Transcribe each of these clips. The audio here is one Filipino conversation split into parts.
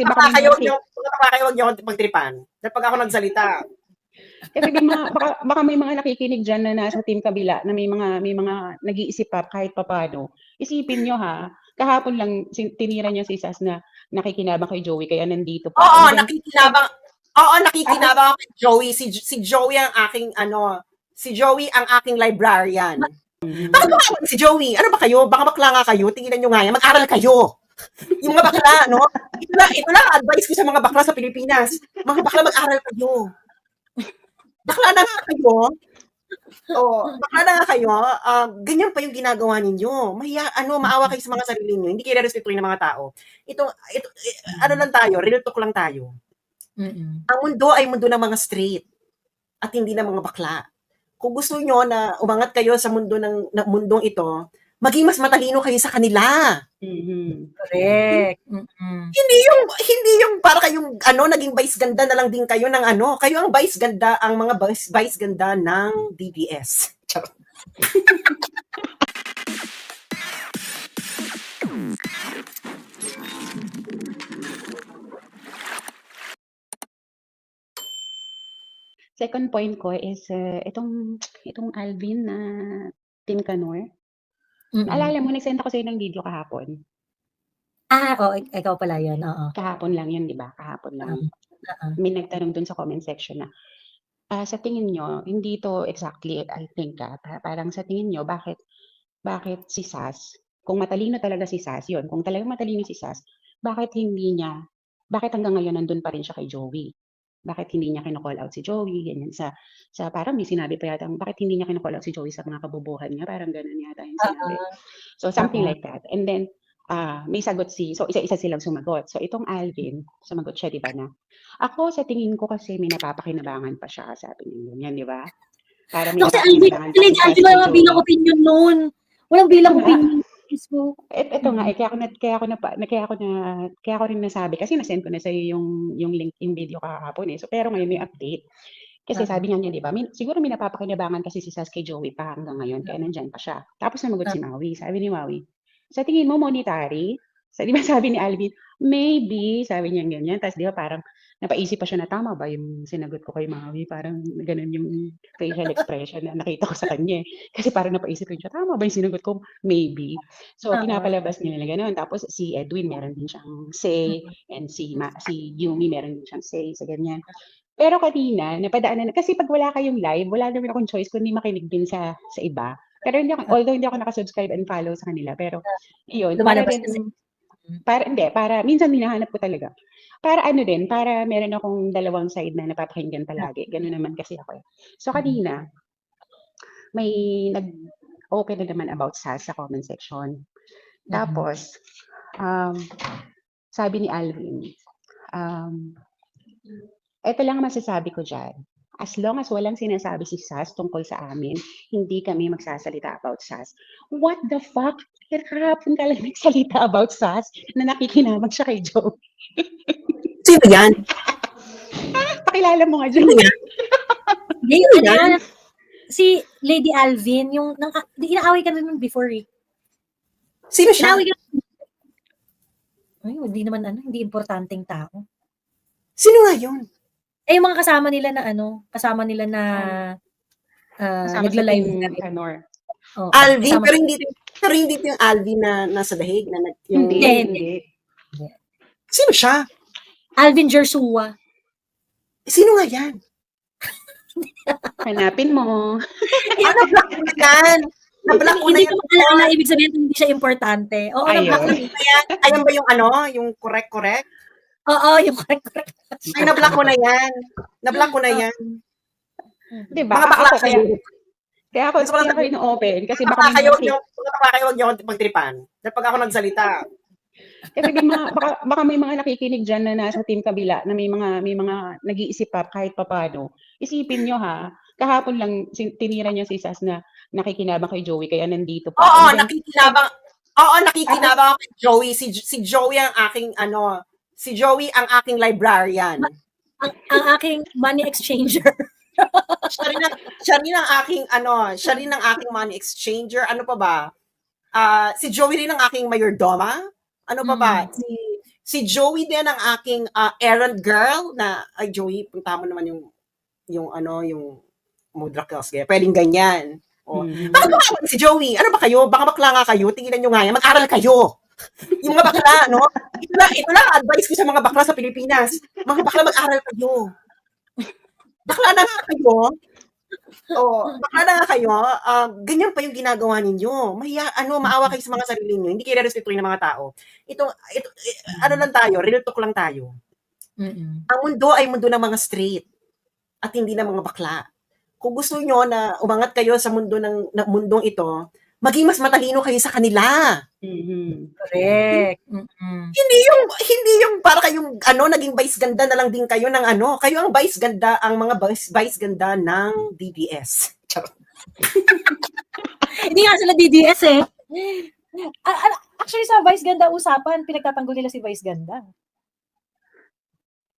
Kasi baka Baka kayo, mga, yung, baka kayo huwag niyo akong pagtripan. Dahil pag ako nagsalita, kasi may mga, baka, baka may mga nakikinig dyan na nasa team kabila na may mga may mga nag-iisip pa kahit papano. Isipin nyo ha, kahapon lang tinira niya si Sas na nakikinabang kay Joey kaya nandito pa. oo, then, nakikinabang, oo, nakikinabang ako kay Joey. Si, si Joey ang aking, ano, si Joey ang aking librarian. Mhm. Bakit ba si Joey? Ano ba kayo? Baka bakla nga kayo. Tinginan nyo nga yan. Mag-aral kayo. Yung mga bakla, no? Ito lang, ito lang advice ko sa mga bakla sa Pilipinas. Mga bakla, mag-aral kayo. Bakla na nga kayo. Oh, bakla na nga kayo. Um, ganyan pa yung ginagawa ninyo. Mahiya, ano, maawa kayo sa mga sarili niyo. Hindi kayo respetuhin ng mga tao. Ito, ito, eh, ano lang tayo, real talk lang tayo. Mm-mm. Ang mundo ay mundo ng mga straight at hindi ng mga bakla. Kung gusto nyo na umangat kayo sa mundo ng, ng mundong ito, maging mas matalino kayo sa kanila. Mhm. Correct. Mm-mm. Hindi yung hindi yung para kayong ano naging vice ganda na lang din kayo ng ano. Kayo ang vice ganda, ang mga vice, vice ganda ng DBS. Charot. Second point ko is uh, itong itong Alvin na Team Kanor. Mm-mm. Alala mo, nag-send ako sa'yo ng video kahapon. Ah, oo, ik- ikaw pala yun. Oo. Kahapon lang yun, di ba? Kahapon lang. Oo. May nagtanong dun sa comment section na, ah, sa tingin nyo, hindi to exactly, I think, ah, pa- parang sa tingin nyo, bakit, bakit si Sas, kung matalino talaga si Sas, yun, kung talagang matalino si Sas, bakit hindi niya, bakit hanggang ngayon nandun pa rin siya kay Joey? Bakit hindi niya kinocall out si Joey? Ganyan sa, sa parang may sinabi pa yata, bakit hindi niya kinocall out si Joey sa mga kabubuhan niya? Parang ganun yata yung sinabi. So something like that. And then ah may sagot si so isa-isa silang sumagot. So itong Alvin, sumagot siya 'di ba na. Ako sa tingin ko kasi may napapakinabangan pa siya sabi niya ganyan, 'di ba? Para may Naku, si Alvin, Alvin, si Sas Alvin, kay wala bilang Joey. opinion nun. Facebook. Et, eto nga, eh, kaya ako na, kaya ako na, pa- na, kaya ako na, kaya ako rin nasabi, kasi nasend ko na sa'yo yung, yung link, yung video kahapon eh. So, pero ngayon may update. Kasi Oo. sabi nga niya, di ba, may, siguro may napapakinabangan kasi si Sas kay Joey pa hanggang ngayon, kaya nandyan pa siya. Tapos namagot si Maui, sabi ni Maui, sa tingin mo monetary? Sa, di ba sabi ni Alvin, maybe, sabi niya ganyan. Tapos di ba parang napaisip pa siya na tama ba yung sinagot ko kay Maui? Parang ganun yung facial expression na nakita ko sa kanya. eh. Kasi parang napaisip rin siya, tama ba yung sinagot ko? Maybe. So, Oo. pinapalabas nila na gano'n. Tapos si Edwin, meron din siyang say. And si, Ma, si Yumi, meron din siyang say sa ganyan. Pero kanina, napadaanan na, kasi pag wala kayong live, wala naman akong choice kundi makinig din sa sa iba. Pero hindi ako, although hindi ako nakasubscribe and follow sa kanila, pero yun, Lumalabas kasi. Para, hindi, para, minsan hinahanap ko talaga. Para ano din, para meron akong dalawang side na napapakinggan palagi. Ganun naman kasi ako eh. So kanina, may nag-open na naman about SAS sa comment section. Tapos, um, sabi ni Alvin, um, ito lang ang masasabi ko dyan. As long as walang sinasabi si SAS tungkol sa amin, hindi kami magsasalita about SAS. What the fuck? Kaya kahapon ka lang nagsalita about SAS na nakikinabang siya kay Joe. Sino yan? Pakilala mo nga. Hindi, Sino yan? yan? Si Lady Alvin, yung, nang, di, inaaway ka na nun before eh. Sino siya? Inaaway ka Ay, hindi naman ano, hindi importanteng tao. Sino nga yun? Eh, yung mga kasama nila na ano, kasama nila na uh, Kasama sa nagla-live. team Kanor. Oo, Alvin, pero hindi pero hindi ito yung Alvin na nasa dahig na nag, yung, Hindi, Hindi. Sino siya? Alvin Jersua. Sino nga yan? Hanapin mo. Na-block ko na yan. Na-block ko na Hindi yan. ko maalala, ibig sabihin hindi siya importante. Oo, Ayun. na-block ko. Ayan, ayan ba yung ano, yung correct-correct? Oo, yung correct, correct. Ay, na-block ko na yan. Na-block ko na yan. Di ba? Mga bakla Ako, kaya, kayo. Kaya ako, Gusto ko lang ako ino-open. Kasi Baka baka may kayo, mga huwag niyo, baka kayo huwag niyo akong pagtripan. Dahil pag ako nagsalita, Kasi may mga, baka, baka may mga nakikinig dyan na nasa team kabila na may mga may mga nag-iisip pa kahit papano. Isipin nyo ha, kahapon lang tinira niya si Sas na nakikinabang kay Joey kaya nandito pa. oo, then, nakikinabang, oo, nakikinabang ako kay Joey. Si, si Joey ang aking, ano, si Joey ang aking librarian. Ang, ang aking money exchanger. siya rin ang, siya rin ang aking, ano, siya rin ang aking money exchanger. Ano pa ba? Ah, si Joey rin ang aking mayordoma. Ano pa ba? Si, Si Joey din ang aking ah, errand girl na, ay Joey, punta mo naman yung, yung ano, yung mudra class. Kaya pwedeng ganyan. O, Mhm. Bakit ba si Joey? Ano ba kayo? Baka bakla nga kayo. Tinginan nyo nga yan. Mag-aral kayo. Yung mga bakla, no? Ito lang, ito ang advice ko sa mga bakla sa Pilipinas. Mga bakla, mag-aral kayo. Bakla na nga kayo. Oh, bakla na nga kayo. ah, ganyan pa yung ginagawa ninyo. Mahiya, ano, maawa kayo sa mga sarili nyo. Hindi kayo respetuhin ng mga tao. Ito, ito, eh, ano lang tayo, real talk lang tayo. Mm-mm. Ang mundo ay mundo ng mga straight at hindi ng mga bakla. Kung gusto nyo na umangat kayo sa mundo ng, ng mundong ito, maging mas matalino kayo sa kanila. Mhm. Correct. Mm-mm. Hindi yung hindi yung para kayong ano naging vice ganda na lang din kayo ng ano. Kayo ang vice ganda, ang mga vice, vice ganda ng DDS. Hindi nga sila DDS eh. Actually, sa Vice Ganda usapan, pinagtatanggol nila si Vice Ganda.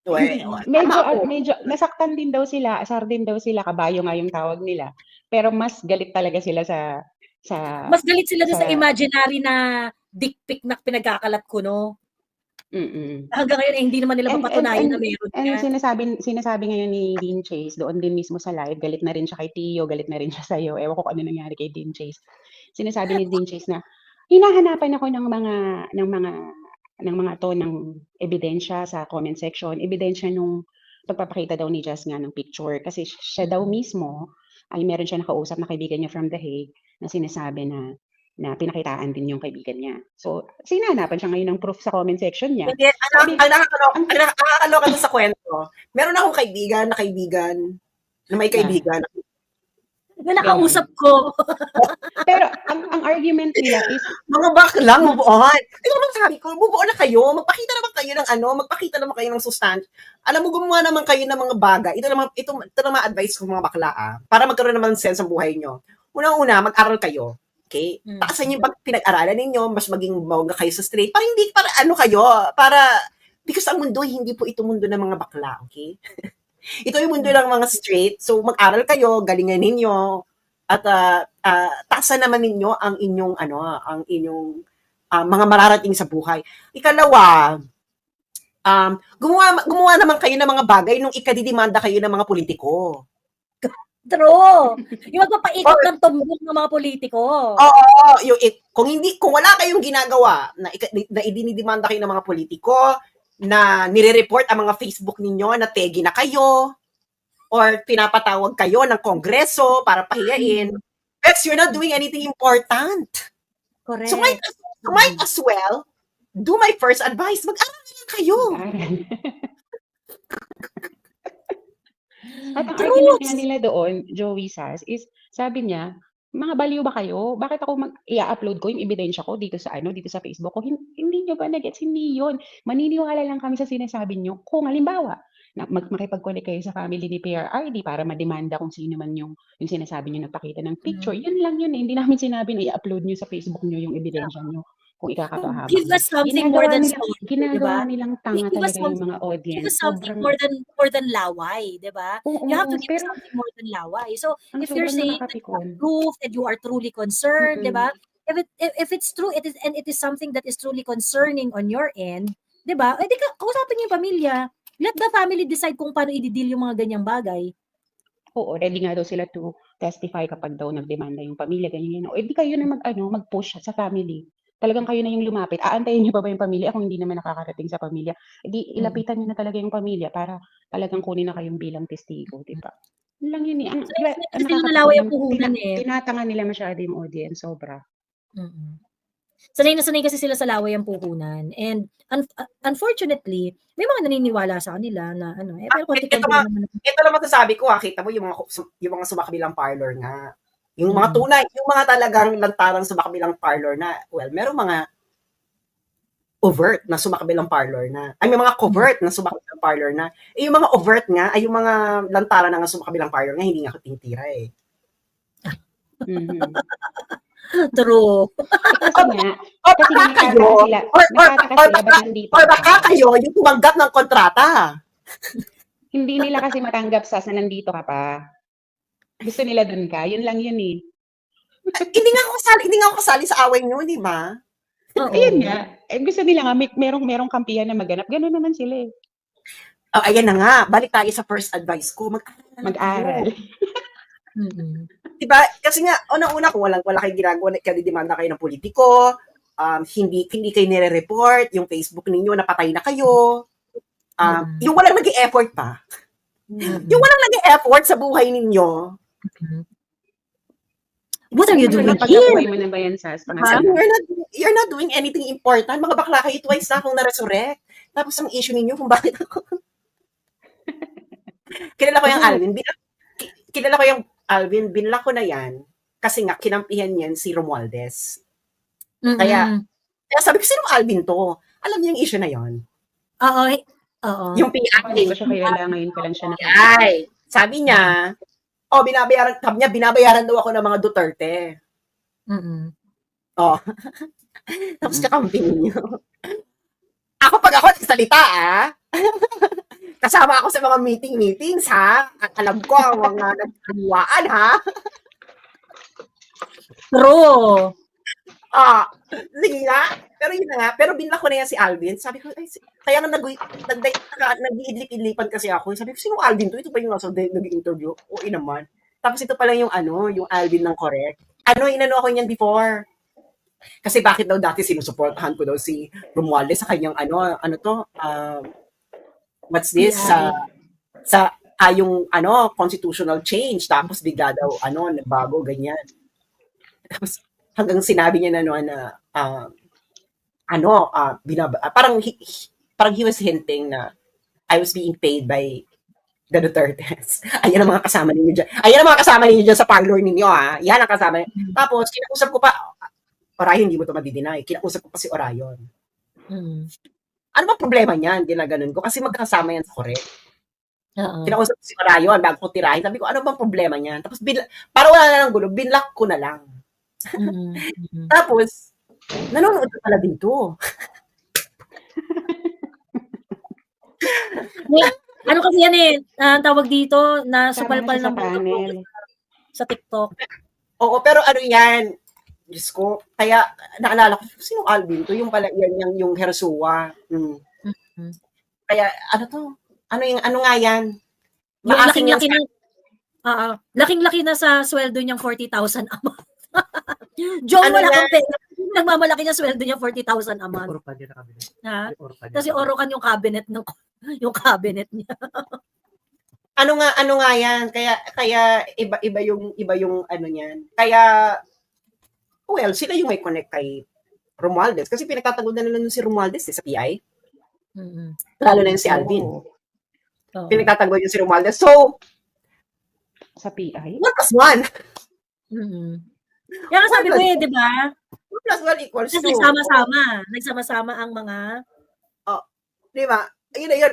Well, medyo, ako. medyo, nasaktan din daw sila, asar din daw sila, kabayo nga yung tawag nila. Pero mas galit talaga sila sa, sa, Mas galit sila sa Sa- imaginary na dick pic na pinagkakalat ko, no? Mm-mm. Hanggang ngayon, eh, hindi naman nila And- mapatunayan and- na meron And ka. sinasabi, sinasabi ngayon ni Dean Chase, doon din mismo sa live, galit na rin siya kay Tio, galit na rin siya sa'yo. Ewan ko kung ano nangyari kay Dean Chase. Sinasabi ni Dean Chase na, hinahanapan ako ng mga, ng mga, ng mga to ng ebidensya sa comment section, ebidensya nung pagpapakita daw ni Jazz nga ng picture. Kasi siya daw mismo, ay meron siya nakausap na kaibigan niya from The Hague na sinasabi na na pinakitaan din yung kaibigan niya. So, sinahanapan siya ngayon ng proof sa comment section niya. Hindi, ang, Sabi- ang, nakakaloka, ang nakakaloka doon sa kwento, meron akong kaibigan na kaibigan, na may kaibigan. Yung nakausap ko. Pero ang, ang argument nila is, Mga bakla, move on. Ba naman sabi ko, move on na kayo. Magpakita naman kayo ng ano, magpakita naman kayo ng sustansya. Alam mo, gumawa naman kayo ng mga bagay. Ito naman, ito, ito naman advice ko mga bakla, ah, para magkaroon naman ng sense ang buhay nyo. Unang-una, mag-aral kayo. Okay? Mm. Taasan yung pag pinag-aralan ninyo, mas maging bongga kayo sa straight. Para hindi, para ano kayo, para, because ang mundo, hindi po ito mundo ng mga bakla, okay? ito yung mundo ng mga straight. So, mag-aral kayo, galingan ninyo, at ah, ah, taasan naman ninyo ang inyong, ano, ang inyong ah, mga mararating sa buhay. Ikalawa, um, gumawa, gumawa naman kayo ng mga bagay nung ikadidimanda kayo ng mga politiko. True. Yung magpapaikot ng tumbok ng mga politiko. Oo, yung it, kung hindi kung wala kayong ginagawa na, na idinidemanda kayo ng mga politiko na nire-report ang mga Facebook ninyo na tegi na kayo or pinapatawag kayo ng kongreso para pahiyain, Bex, you're not doing anything important. Correct. So might, so might as well do my first advice. Mag-aral na lang kayo. aral. At ang argument nga nila doon, Joey Sass, is sabi niya, mga baliw ba kayo? Bakit ako mag i-upload ko yung ebidensya ko dito sa ano, dito sa Facebook ko? Hin- Hindi niyo ba nagets? Hindi 'yon. Maniniwala lang kami sa sinasabi niyo. Kung halimbawa, na mag makipag-connect kayo sa family ni PRRD para mademanda kung sino man yung yung sinasabi niyo nagpakita ng picture. Yun lang yun. eh. Hindi namin sinabi na i-upload niyo sa Facebook niyo yung ebidensya niyo kung ikakatahabang. Give us something more than story, di ginagawa ba? nilang tanga Give talaga yung mga audience. Give us something Sobrang- more than more than laway, di ba? You have to give pero something more than laway. So, if you're saying that you have proof that you are truly concerned, di Mm-mm. ba? If it if, if it's true, it is and it is something that is truly concerning on your end, di ba? Eh di ka kausapin niyo yung pamilya. Let the family decide kung paano i-deal yung mga ganyang bagay. Oo, ready nga daw sila to testify kapag daw nagdemanda yung pamilya, ganyan, ganyan. O, edi kayo na mag, ano, mag-push sa family. Talagang kayo na yung lumapit. Aantayin niyo pa ba yung pamilya kung hindi naman nakakarating sa pamilya? Edi ilapitan niyo na talaga yung pamilya para talagang kunin na kayong bilang testigo, di ba? Yun lang yun eh. Ang, So, diba, kasi ang ang nakakapikon, puhunan tina- eh. tinatanga nila masyado yung audience, sobra. Mm. Sanay na sanay kasi sila sa laway ang puhunan. And un- unfortunately, may mga naniniwala sa kanila na ano, eh, pero Ah, konti-konti ito naman. ito lang masasabi ko, ah, kita mo yung mga yung mga sumakabilang parlor nga. Yung mga Mm. tunay, yung mga talagang lantarang sumakabilang parlor na, well, merong mga overt na sumakabilang parlor na. Ay, may mga covert na sumakabilang parlor na. Eh, yung mga overt nga, ay yung mga lantaran na nga sumakabilang parlor nga, hindi nga tinitira eh. Mhm. True. Kasi nga, Or kasi baka kayo, sila, or, or, baka, or ka? baka kayo, yung tumanggap ng kontrata. Hindi nila kasi matanggap sa na nandito ka pa. Gusto nila dun ka. Yun lang yun eh. hindi nga ako kasali, hindi nga ako kasali sa away nyo, di ba? Oo. Ayun nga. Eh, gusto nila nga, may, merong, merong kampihan na maganap. Ganun naman sila eh. Oh, ayan na nga. Balik tayo sa first advice ko. Mag-aral. Mag-aral. Diba? Kasi nga, una-una, kung walang, wala kayong ginagawa, kadidemanda kayo ng politiko, um, hindi, hindi kayo nire-report, yung Facebook ninyo, napatay na kayo. Um, Mm. Yung walang nag-effort pa. Mm-mm. Yung walang nag-effort sa buhay ninyo, What are you doing Ano, here? mo na ba yan, Sas? You're not you're not doing anything important. Mga bakla kayo twice na akong na-resurrect. Tapos ang issue ninyo kung bakit ako. kilala ko yung Alvin. Bin, ki- kilala ko yung Alvin. Binla ko na yan. Kasi nga, kinampihan yan si Romualdez. Kaya- Mm-mm. Kaya sabi ko, sino Alvin to? Alam niyo yung issue na yon Oo. eh, Oo. Yung Hindi PI. ko siya kilala ngayon pa lang siya nakita. PI. Sabi niya, oh, binabayaran, sabi niya, binabayaran daw ako ng mga Duterte. Mm-mm. Tapos kakampi ninyo. Ako pag ako nagsalita, ah. Kasama ako sa mga meeting-meetings, ha? At alam ko ang mga nagkaliwaan, ha? True. Ah, sige nga. Pero yun na nga. Pero binla ko na yan si Alvin. Sabi ko, ay, si- kaya nga nag nag nag-iidlip-idlipan kasi ako. Sabi ko, sino Alvin to? Ito pa yung nasa nag-interview. Oo naman. Tapos ito pala yung ano, yung Alvin ng correct. Ano, inano ako niyan before. Kasi bakit daw dati sinusuportahan ko daw si Romualdez sa kanyang ano, ano to, um, what's this? Sa, sa, ah, yung ano, constitutional change. Tapos bigla daw, ano, nagbago, ganyan. Tapos hanggang sinabi niya na, ano, na, um, ano, ah, binaba, ah, parang, he, he- parang he was hinting na I was being paid by the Dutertes. Ayan ang mga kasama ninyo dyan. Ayan ang mga kasama ninyo dyan sa parlor ninyo, ha? Yan ang kasama. Tapos, kinausap ko pa, Orion, hindi mo ito madidinay. Kinausap ko pa si Orion. Mm. Ano bang problema niyan? Ginaganon ko. Kasi magkasama yan sa correct. Oo. Kinausap ko si Orion bago ko tirahin. Sabi ko, ano bang problema niyan? Tapos, bin, para wala na ng gulo, binlock ko na lang. Mm-mm. Mm-mm. Tapos, nanonood ka pala dito. Ano kasi yan eh, ah, tawag dito, na supalpal ng sa panel. sa TikTok. Oo, pero ano yan? Diyos ko, kaya naalala ko, sino Alvin to? Yung pala, yan yung, yung Hersua. Mm. Mhm. Kaya, ano to? Ano yung, ano nga yan? Yung Maasim yan laking-laki na, Oo. laking-laki na sa sweldo niyang 40,000 a month. John, Ano wala yan? kang pera. Nagmamalaki niya sweldo niya 40,000 a month. Oro pa din na cabinet. Ha? Oro pa din. Kasi orokan yung cabinet ng yung cabinet niya. ano nga, ano nga yan? Kaya, kaya, iba, iba yung, iba yung, ano niyan. Kaya, well, sila yung may connect kay Romualdez. Kasi pinagtatago na nila si Romualdez eh, sa PI. Mm-mm. Lalo na yung si Alvin. Oo. Oo. Pinagtatago yung si Romualdez. So, Sa PI? one plus one. Mm-mm. Kaya nga sabi ko eh, di ba? Plus one equals Kasi two. nagsama-sama. Nagsama-sama ang mga Di ba? Ayun na yun.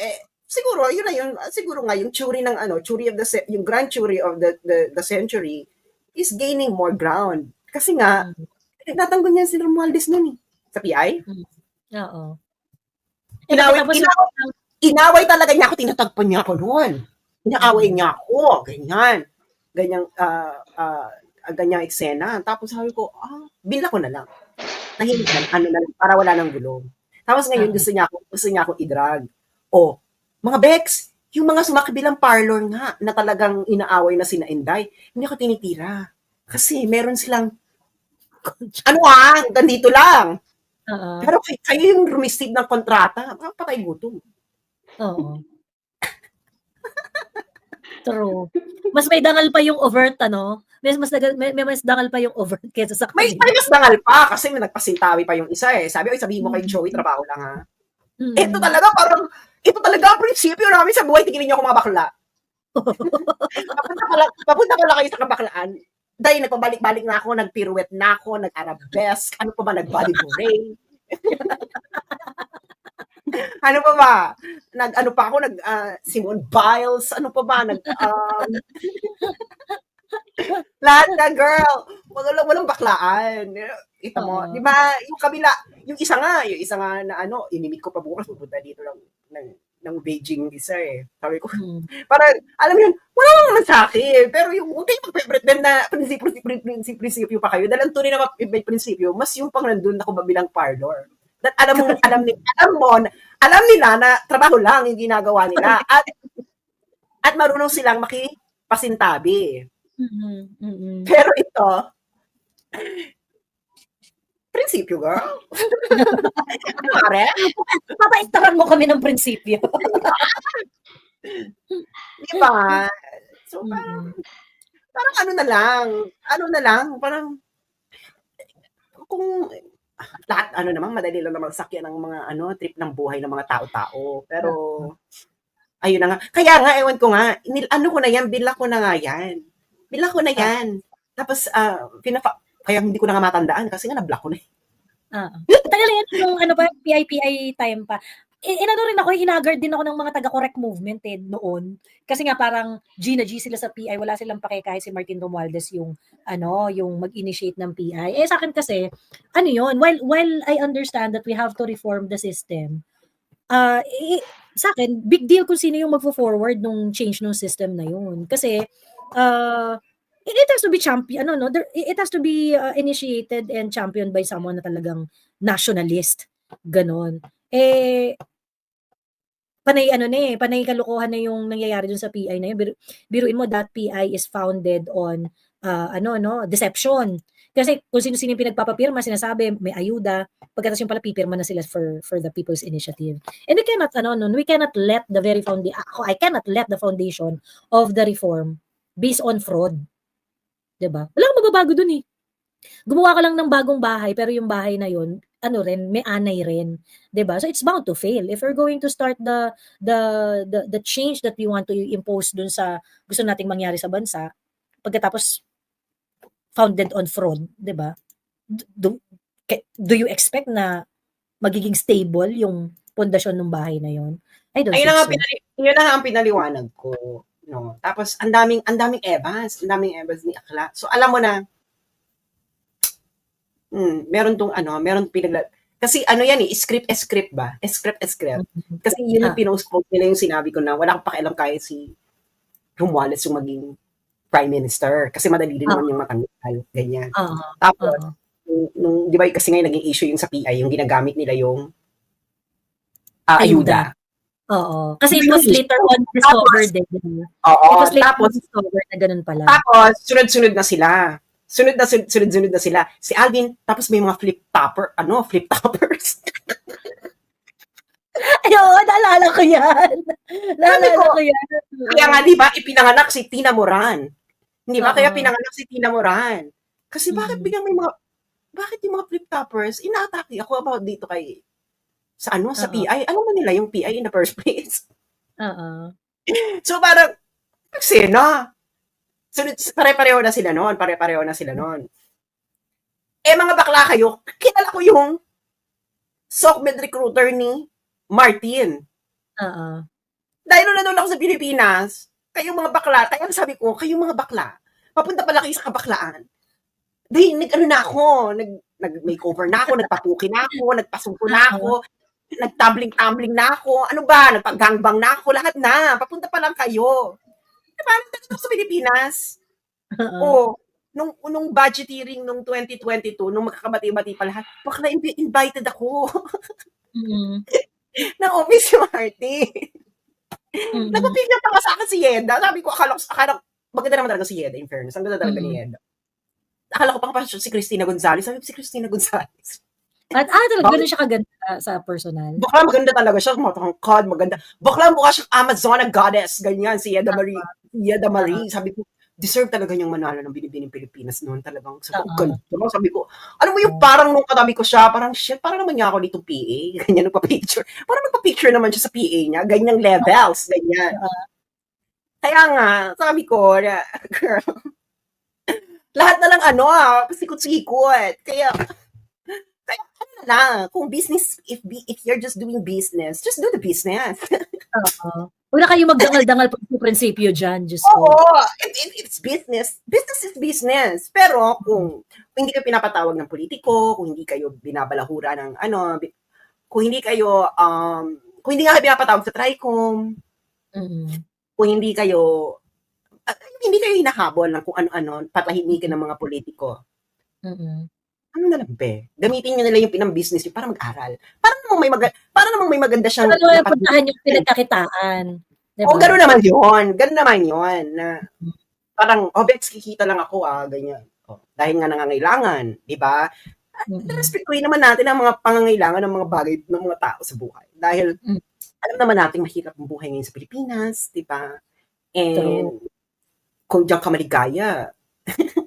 Eh, siguro, yun na yun. Siguro nga, yung jury ng ano, jury of the, yung grand jury of the, the, the century is gaining more ground. Kasi nga, nagtatanggol niya si Romualdez nun eh. Sa PI. Oo. Inaway, Tapos- inaway, inaway talaga niya ako, tinatagpan niya ako noon. Inaaway niya ako, ganyan. Ganyang, ah, ah, ganyang eksena. Tapos sabi ko, ah, bila ko na lang. Nahimik na, ano na lang, para wala nang gulong. Tapos ngayon, gusto niya ako, gusto niya ako i-drag. O, mga Bex, yung mga sumakabilang parlor nga, na talagang inaaway na sina Inday, hindi ako tinitira. Kasi meron silang, ano ah, ganito lang. Oo. Pero kay- kayo yung rumisib ng kontrata, ah, patay gutom. Oo. True. Mas may dangal pa yung overt, ano? Mas, mas, dagal- may, may mas dangal pa yung overt kaysa sa May, kanila. may mas dangal pa kasi may nagpasintawi pa yung isa eh. Sabi, oy, sabihin mo kay Joey, trabaho lang ha. Mm. Ito talaga parang, ito talaga ang prinsipyo namin sa buhay. Tingnan niyo ako mga bakla. papunta pala, papunta pala kayo sa kabaklaan. Dahil nagpabalik-balik na ako, nagpiruet na ako, nag-arabesque, ano pa ba, nag-body bouquet. ano pa ba? Nag, ano pa ako, nag, ah, Simone Biles, ano pa ba, nag, um, lahat na, girl. Walang, walang baklaan. Ito mo, Oo. di ba, yung kabila, yung isa nga, yung isa nga na ano, inimig ko pa bukas, pupunta dito ng, ng, ng Beijing isa eh. Sabi ko, Mm. parang, alam yun, wala lang naman sa akin. Pero yung, huwag kayo mag-pretend na prinsipyo, prinsipyo, prinsipyo pa kayo. Dahil ang tunay na may prinsipyo, mas yung pang nandun ako bilang parlor. That alam mo, alam ni, alam mo, alam nila na trabaho lang yung ginagawa nila. At, at marunong silang makipasintabi. Mm-mm. Mm-mm. Pero ito, prinsipyo, girl. Pare, Papaistaran mo kami ng prinsipyo. di ba? So, parang, Mm. parang ano na lang, ano na lang, parang, kung, lahat, ano naman, madali lang naman sakyan ng mga, ano, trip ng buhay ng mga tao-tao. Pero, ayun na nga. Kaya nga, ewan ko nga, nil, ano ko na yan, bila ko na nga yan. Bila ko na yan. Tapos, ah, pinapa, kaya hindi ko na nga matandaan kasi nga na-block ko na. eh. Ah. Tagal yan yung ano pa, PIPI time pa. I- inano rin ako, hinagard din ako ng mga taga-correct movement eh, noon. Kasi nga parang G na G sila sa PI, wala silang pake kahit si Martin Romualdez yung ano, yung mag-initiate ng PI. Eh sa akin kasi, ano yun, while while I understand that we have to reform the system, uh, sa akin, big deal kung sino yung magfo-forward nung change nung system na yun. Kasi, uh, it, has to be champion, ano, no? There, it has to be uh, initiated and championed by someone na talagang nationalist. Ganon. Eh, panay ano na eh, panay kalokohan na yung nangyayari dun sa PI na yun. Biru, biruin mo, that PI is founded on, uh, ano, no, deception. Kasi kung sino-sino yung pinagpapapirma, sinasabi, may ayuda, pagkatapos yung pala pipirma na sila for for the People's Initiative. And we cannot, ano, no, we cannot let the very foundation, ako, I cannot let the foundation of the reform based on fraud. 'Di ba? Wala kang mababago dun eh. Gumawa ka lang ng bagong bahay, pero yung bahay na yun, ano rin, may anay rin. 'di ba? So it's bound to fail. If we're going to start the the the, the change that we want to impose dun sa gusto nating mangyari sa bansa, pagkatapos founded on fraud, 'di ba? Do, do you expect na magiging stable yung pundasyon ng bahay na yon? I don't Ayun think na nga, so. pinali, yun na nga ang pinaliwanag ko. No? Tapos, ang daming, ang daming Evans, ang daming Evans ni Akla. So, alam mo na, hmm, meron tong ano, meron pinagla, kasi ano yan eh, script script ba? Script script. Kasi yun yung Ah. pinost-post nila yung sinabi ko na wala kang pakialam kahit si Romualdez yung maging prime minister. Kasi madali din Ah. naman yung matanggal. Ganyan. Oo. Tapos, nung, nung, di ba kasi ngayon naging issue yung sa PI, yung ginagamit nila yung ah, Ayuda. ayuda. Oo. Kasi it Yun was yung- later on discovered eh. Oo. It was later Tapos, on discovered na ganun pala. Tapos, sunod-sunod na sila. Sunod na sunod- sunod-sunod na sila. Si Alvin, tapos may mga flip topper, ano, flip toppers. Ay, oo, naalala ko yan. Naalala ko, ko yan. Kaya nga, di ba, ipinanganak si Tina Moran. Di ba? Oo. Kaya pinanganak si Tina Moran. Kasi bakit Mm. biglang may mga, bakit yung mga flip toppers, ina-atake ako about dito kay, sa ano, sa Oo. PI. Alam mo nila yung PI in the first place. Oo. So parang, eksena. Sunod, pare-pareho na sila noon. Pare-pareho na sila noon. Eh, mga bakla kayo, kilala ko yung SOCMED recruiter ni Martin. Oo. Dahil nung nandun ako sa Pilipinas, kayong mga bakla, kaya sabi ko, kayong mga bakla, papunta pala kayo sa kabaklaan. Dahil nag, ano na ako, nag, nag-makeover na ako, nagpapuki na ako, nagpasungko na ako, nagtumbling-tumbling na ako, ano ba, nagpaggangbang na ako, lahat na, papunta pa lang kayo. Diba, nandun ako sa Pilipinas. Oo. Oo. Nung, nung budgeteering nung 2022, nung magkakabati-bati pa lahat, bakla invi- invited ako Mm. ng office si Martin. Mm. Nagpapigyan pa nga sa akin si Yeda. Sabi ko, akala ko, akala, maganda naman talaga si Yeda, in fairness. Ang ganda talaga ni Mm. Yeda. Akala ko pa si Christina Gonzalez. Sabi ko, si Christina Gonzalez. At ah, talaga ganun siya kaganda sa personal. Bakla maganda talaga siya. Matangkad, maganda. Bakla mukha siyang Amazona goddess. Ganyan, si Yeda Marie. Yeda Marie. Sabi ko, deserve talaga niyang manalo ng binibining Pilipinas noon talagang. Sabi ko, ganda. Sabi ko, alam mo yung parang nung katabi ko siya, parang shit, parang naman niya ako dito PA. Ganyan, nagpa-picture. Parang nagpa-picture naman siya sa PA niya. Ganyang levels, ganyan. Kaya nga, sabi ko, girl, lahat na lang ano ah, sikot-sikot. Kaya, kaya ano na lang, kung business, if if you're just doing business, just do the business. Huwag na kayo magdangal-dangal pa sa prinsipyo dyan, ko. Oo, it, it, it's business. Business is business. Pero kung, kung hindi kayo pinapatawag ng politiko, kung hindi kayo binabalahura ng ano, kung hindi kayo um, kung hindi nga kayo pinapatawag sa TRICOM, Mm. kung hindi kayo, ah, hindi kayo hinahabol ng kung ano-ano, patahimikin ng mga politiko, Mm. Ano na lang, be? Gamitin nyo nila yung pinang-business nyo para mag-aral. Para namang may, maga- para namang may maganda siyang... Yung napat- puntahan yung pinagkakitaan? Diba? O, gano'n naman yun. Gano'n naman yun. Na, parang, oh, Bex, kikita lang ako, ah, ganyan. Oh, dahil nga nangangailangan, di ba? Mm-mm. Respetuhin naman natin ang mga pangangailangan ng mga bagay ng mga tao sa buhay. Dahil, Mm. alam naman natin mahirap ang buhay ngayon sa Pilipinas, di ba? And, True. kung diyan ka maligaya,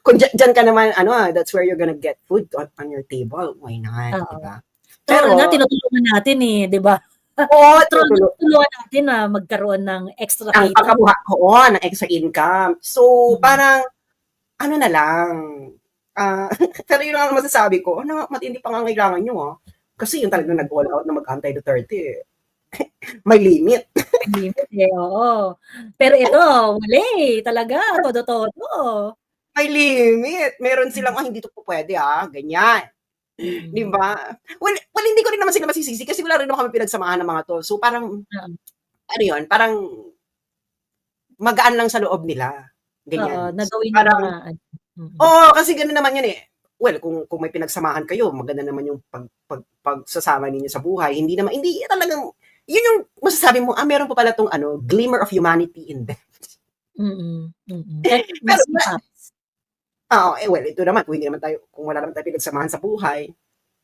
kung diyan ka naman, ano, ah, that's where you're gonna get food on, on your table. Why not, Oo. di ba? Pero, nga, tinutulungan natin eh, di ba? oo, Pero tutulo- tulungan natin na magkaroon ng extra ang kita. pagkabuha, oo, ng extra income. So, Mm. parang, ano na lang, ah, pero yun lang ang masasabi ko, ano, matindi pangangailangan nyo, ah. Kasi yung talagang nag-all out na mag-anti-Duterte, may limit. Limit eh, oo. Pero ito, wala eh, talaga, todo-todo. May limit. Meron silang, ah, hindi to po pwede, ah, ganyan. Mm. Di ba? Well, well, hindi ko rin naman sila masisisi kasi wala rin naman kami pinagsamahan ng mga to. So, parang, Oo. ano yun, parang, magaan lang sa loob nila. Oo, Ganyan. nagawin yung Parang- mga, ano. Mm. Oo, kasi gano'n naman yun eh. Well, kung kung may pinagsamahan kayo, maganda naman yung pag, pag pagsasama ninyo sa buhay. Hindi naman hindi talagang yun yung masasabi mo, ah, meron pa pala tong ano, glimmer of humanity in them. Mm-mm. Mm-mm. Pero-. Oo, eh well, ito naman kung hindi naman tayo kung wala naman tayo pinagsamahan sa buhay,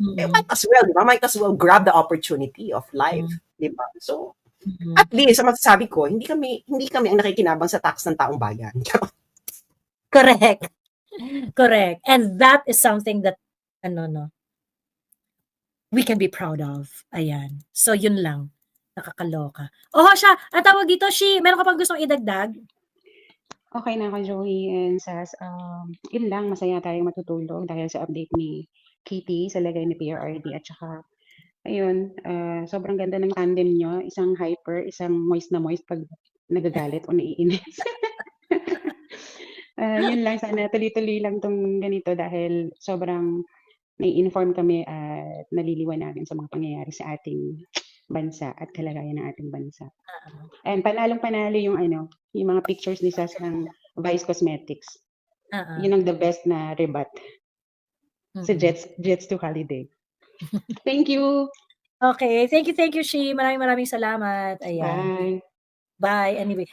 Mm-mm. eh might as well, di ba? Might as well grab the opportunity of life, di ba? So, Mm-mm. at least ang masasabi ko, hindi kami hindi kami ang nakikinabang sa tax ng taong bayan. Correct. Correct. And that is something that, ano, no, we can be proud of. Ayan. So, yun lang. Nakakaloka. Oh, siya, ang tawag dito, she, meron ka pang gustong idagdag? Okay na ako, Joey and Sas. Um, yun lang, masaya tayong matutulog dahil sa update ni Kitty sa lagay ni PRRD at saka ayun, ah, sobrang ganda ng tandem nyo. Isang hyper, isang moist na moist pag nagagalit o naiinis. Ah, yun lang, sana tuloy-tuloy lang tong ganito dahil sobrang nai-inform kami at naliliwanagan sa mga pangyayari sa ating bansa at kalagayan ng ating bansa. And panalong panalo yung ano, yung mga pictures ni Sas ng Vice Cosmetics. Ah. Yun ang the best na rebat sa Mm-mm. Jets Jets to Holiday. Thank you. Okay. Thank you, thank you, she. Maraming maraming salamat. Ayan. Bye. Bye. Anyway.